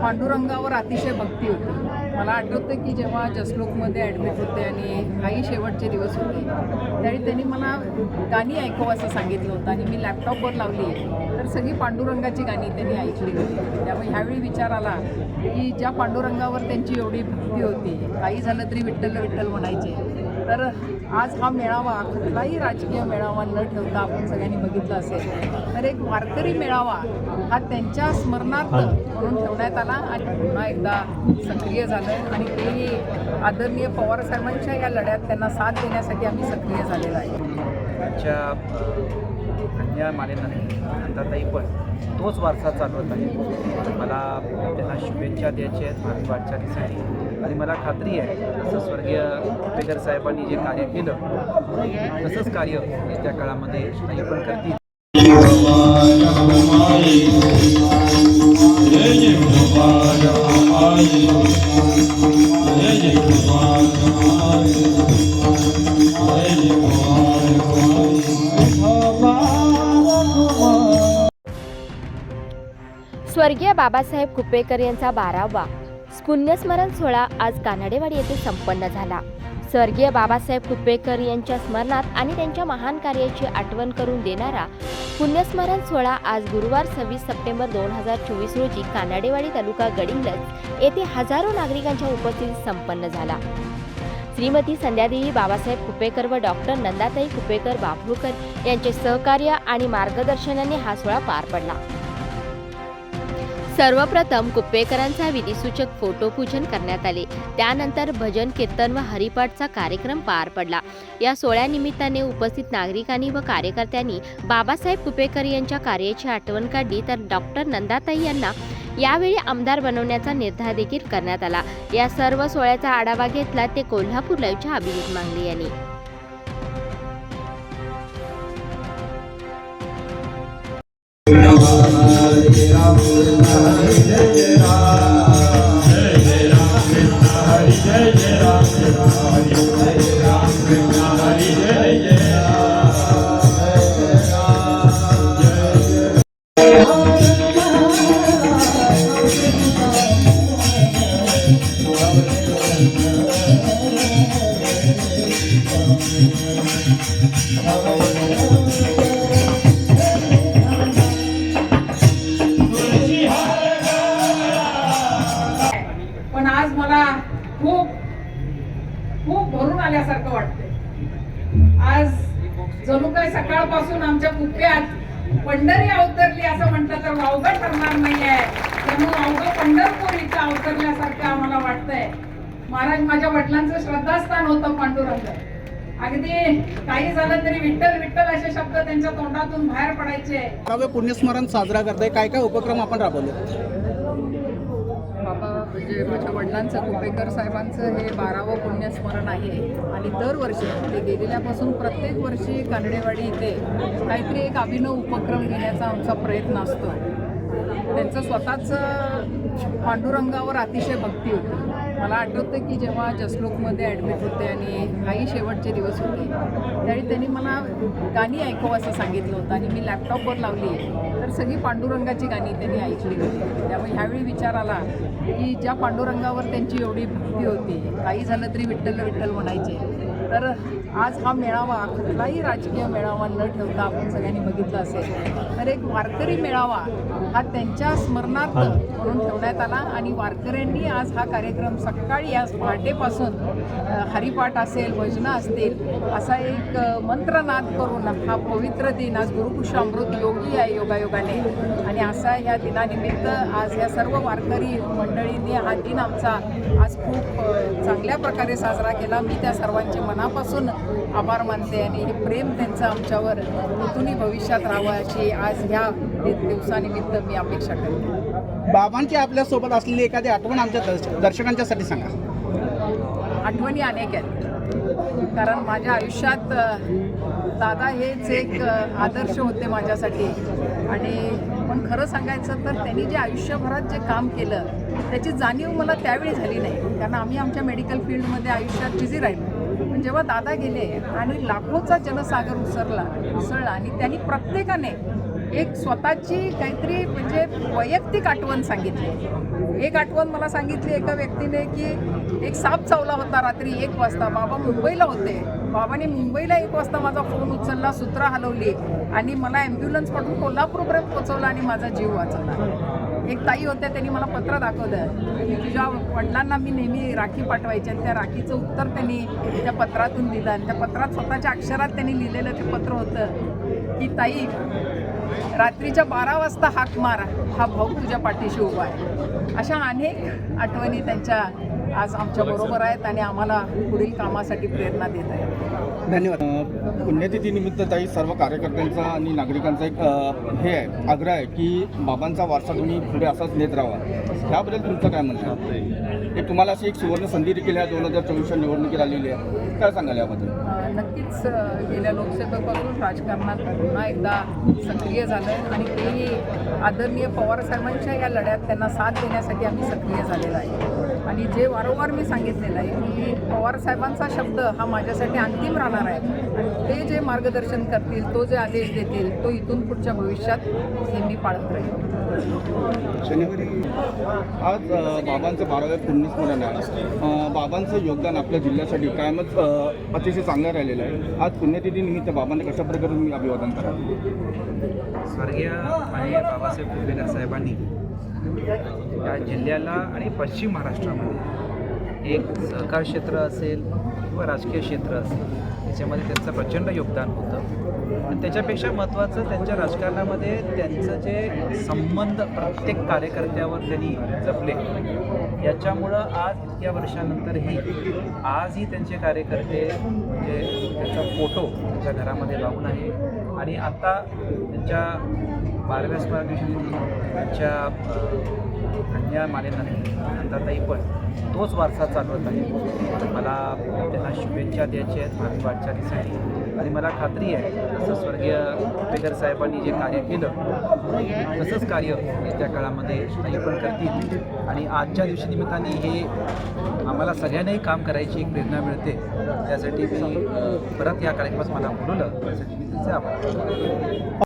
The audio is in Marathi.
पांडुरंगावर अतिशय भक्ती होती. मला आठवतं की जेव्हा जसलोकमध्ये ॲडमिट होते आणि काही शेवटचे दिवस होते त्यावेळी त्यांनी मला गाणी ऐकव असं सांगितलं होतं आणि मी लॅपटॉपवर लावली आहे. तर सगळी पांडुरंगाची गाणी त्यांनी ऐकली होती. त्यामुळे ह्यावेळी विचार आला की ज्या पांडुरंगावर त्यांची एवढी भक्ती होती काही झालं तरी विठ्ठल विठ्ठल म्हणायचे. तर आज हा मेळावा कुठलाही राजकीय मेळावा न ठेवता आपण सगळ्यांनी बघितलं असेल तर एक वारकरी मेळावा हा त्यांच्या स्मरणार्थ म्हणून ठेवण्यात आला आणि पुन्हा एकदा सक्रिय झालं आणि तेही आदरणीय पवार साहेबांच्या या लढ्यात त्यांना साथ देण्यासाठी आम्ही सक्रिय झालेलो आहे. त्यांच्या कन्या मानेनंतर ताई पण तोच वारसा चालवत आहे मला त्यांना शुभेच्छा द्यायच्या आहेत भावी वाटचालीसाठी. आणि मला खात्री आहे जसं स्वर्गीय पेगर साहेबांनी जे कार्य केलं तसंच कार्य येत्या काळामध्ये ताई पण करतील. स्वर्गीय बाबासाहेब कुपेकर यांचा बारावा पुण्यस्मरण सोहळा आज कानडेवाडी येथे संपन्न झाला. स्वर्गीय बाबासाहेब कुपेकर यांच्या स्मरणात आणि त्यांच्या महान कार्याची आठवण करून देणारा पुण्यस्मरण सोहळा आज गुरुवार सव्वीस सप्टेंबर दोन हजार चोवीस रोजी कानाडेवाडी तालुका गडिंगलज येथे हजारो नागरिकांच्या उपस्थितीत संपन्न झाला. श्रीमती संध्यादेवी बाबासाहेब कुपेकर व डॉक्टर नंदाताई कुपेकर बाभुळकर यांचे सहकार्य आणि मार्गदर्शनाने हा सोहळा पार पडला. सर्वप्रथम कुप्पेकरांचा विधिसूचक फोटोपूजन करण्यात आले. त्यानंतर भजन कीर्तन व हरिपाठचा कार्यक्रम पार पडला. या सोहळ्यानिमित्ताने उपस्थित नागरिकांनी व कार्यकर्त्यांनी बाबासाहेब कुपेकर यांच्या कार्याची आठवण काढली तर डॉक्टर नंदाताई यांना यावेळी आमदार बनवण्याचा निर्धार देखील करण्यात आला. या सर्व सोहळ्याचा आढावा घेतला ते कोल्हापूर लाईव्हच्या अभिजित मांगले यांनी. पण खूप भरून आल्यासारखं वाटतंय. आज जणू काय सकाळपासून आमच्या कुप्यात पंढरी अवतरली असं म्हटलं तर वावगं ठरणार नाहीये. त्यामुळे अवघं पंढरपूर इथं अवतरल्यासारखं आम्हाला वाटतंय. महाराज माझ्या वडिलांचं श्रद्धास्थान होतं पांडुरंग. अगदी काही झालं तरी विठ्ठल विठ्ठल असे शब्द त्यांच्या तोंडातून बाहेर पडायचे. पुण्यस्मरण साजरा करताय. काय काय उपक्रम आपण राबवले? म्हणजे माझ्या वडिलांचं कुपेकर साहेबांचं हे बारावं पुण्यस्मरण आहे. आणि दरवर्षी ते गेलेल्यापासून प्रत्येक वर्षी कानडेवाडी इथे काहीतरी एक अभिनव उपक्रम घेण्याचा आमचा प्रयत्न असतो. त्यांचं स्वतःचं पांडुरंगावर अतिशय भक्ती होती. मला आठवतं की जेव्हा जसलोकमध्ये ॲडमिट होते आणि काही शेवटचे दिवस होते त्यावेळी त्यांनी मला गाणी ऐकव असं सांगितलं होतं आणि मी लॅपटॉपवर लावली. आहे तर सगळी पांडुरंगाची गाणी त्यांनी ऐकली होती. त्यामुळे ह्यावेळी विचार आला की ज्या पांडुरंगावर त्यांची एवढी भक्ती होती काही झालं तरी विठ्ठल विठ्ठल म्हणायचे. तर आज हा मेळावा कुठलाही राजकीय मेळावा न ठेवता आपण सगळ्यांनी बघितलं असेल तर एक वारकरी मेळावा हा त्यांच्या स्मरणार्थ म्हणून ठेवण्यात आला आणि वारकऱ्यांनी आज हा कार्यक्रम सकाळी आज पहाटेपासून हरिपाठ असेल भजनं असतील असा एक मंत्रनाद करून हा पवित्र दिन आज गुरुपुष्य अमृत योगी आहे योगायोगाने आणि असा ह्या दिनानिमित्त आज या सर्व वारकरी मंडळींनी हा दिन आमचा आज खूप चांगल्या प्रकारे साजरा केला. मी त्या सर्वांचे मनापासून आभार मानते आणि हे प्रेम त्यांचं आमच्यावर इथूनही भविष्यात राहावं अशी आज ह्या दिवसानिमित्त मी अपेक्षा करते. बाबांची आपल्यासोबत असलेली एखादी आठवण आमच्या दर्श- दर्शकांच्यासाठी सांगा. आठवणी अनेक आहेत. कारण माझ्या आयुष्यात दादा हेच एक आदर्श होते माझ्यासाठी. आणि पण खरं सांगायचं तर त्यांनी जे आयुष्यभरात जे काम केलं त्याची जाणीव मला त्यावेळी झाली नाही. कारण आम्ही आमच्या मेडिकल फील्डमध्ये आयुष्यात बिझी राहिलो. जेव्हा दादा गेले आणि लाखोचा जनसागर उसरला उसळला आणि त्यांनी प्रत्येकाने एक स्वतःची काहीतरी म्हणजे वैयक्तिक आठवण सांगितली. एक आठवण मला सांगितली एका व्यक्तीने की एक साप चावला होता रात्री एक वाजता. बाबा मुंबईला होते. बाबाने मुंबईला एक वाजता माझा फोन उचलला सूत्र हलवली आणि मला ॲम्ब्युलन्स पाठवून कोल्हापूरपर्यंत पोहोचवला आणि माझा जीव वाचवला. एक ताई होत्या त्यांनी मला पत्र दाखवलं. की तुझ्या वडिलांना मी नेहमी राखी पाठवायची आणि त्या राखीचं उत्तर त्यांनी त्या पत्रातून दिलं आणि त्या पत्रात स्वतःच्या अक्षरात त्यांनी लिहिलेलं ते पत्र होतं की ताई रात्रीच्या बारा वाजता हाक मार. हा भाऊ तुझ्या पाठीशी उभा आहे. अशा अनेक आठवणी त्यांच्या आज आमच्या बरोबर आहेत आणि आम्हाला पुढील कामासाठी प्रेरणा देत आहेत. धन्यवाद. पुण्यतिथीनिमित्त ताई सर्व कार्यकर्त्यांचा आणि नागरिकांचा एक हे आहे आग्रह आहे की बाबांचा वारसा तुम्ही पुढे असाच नेत राहा त्याबद्दल तुमचं काय म्हणणं आहे? हे तुम्हाला अशी एक सुवर्ण संधी देखील ह्या दोन हजार चोवीसच्या निवडणुकीत आलेली आहे. काय सांगाल याबद्दल? नक्कीच गेल्या लोकसभेपासून राजकारणात पुन्हा एकदा सक्रिय झालं आहे आणि तेही आदरणीय पवार साहेबांच्या या लढ्यात त्यांना साथ देण्यासाठी आम्ही सक्रिय झालेलो आहे. आणि जे वारंवार मी सांगितलेलं आहे की पवार साहेबांचा शब्द हा माझ्यासाठी अंतिम राहणार आहे. आणि ते जे मार्गदर्शन करतील तो जे आदेश देतील तो इथून पुढच्या भविष्यात हे मी पाळत राहील. शनिवारी आज बाबांचं बाराव्या पुण्यस्मरण आहे. बाबांचं योगदान आपल्या जिल्ह्यासाठी कायमच अतिशय चांगलं राहिलेलं आहे. आज पुण्यतिथीनिमित्त बाबांना कशा प्रकारे तुम्ही अभिवादन कराल? स्वर्गीय आणि बाबासाहेब कुंभेकर साहेबांनी या जिल्ह्याला आणि पश्चिम महाराष्ट्रामध्ये. एक सहकार क्षेत्र असेल किंवा राजकीय क्षेत्र असेल त्याच्यामध्ये त्यांचं प्रचंड योगदान होतं. आणि त्याच्यापेक्षा महत्त्वाचं त्यांच्या राजकारणामध्ये त्यांचं जे संबंध प्रत्येक कार्यकर्त्यावर त्यांनी जपले याच्यामुळं आज इतक्या वर्षानंतरही आजही त्यांचे कार्यकर्ते म्हणजे त्यांचा फोटो त्यांच्या घरामध्ये लावून आहे. आणि आता त्यांच्या बाराव्या स्मरण दिवशी त्यांच्या अ, कन्या मालेना ताई पण तोच वारसा चालवत आहे. मला त्यांना शुभेच्छा द्यायच्या आहेत भावी वाटचालीसाठी. आणि मला खात्री आहे जसं स्वर्गीय कुपेकर साहेबांनी जे कार्य केलं तसंच कार्य येत्या काळामध्ये ताई पण करतील. आणि आजच्या दिवशी निमित्ताने हे आम्हाला सगळ्यांनाही काम करायची एक प्रेरणा मिळते. त्यासाठी मी परत या कार्यक्रमात मला बोलवलं. त्यासाठी मी त्यांचे आभार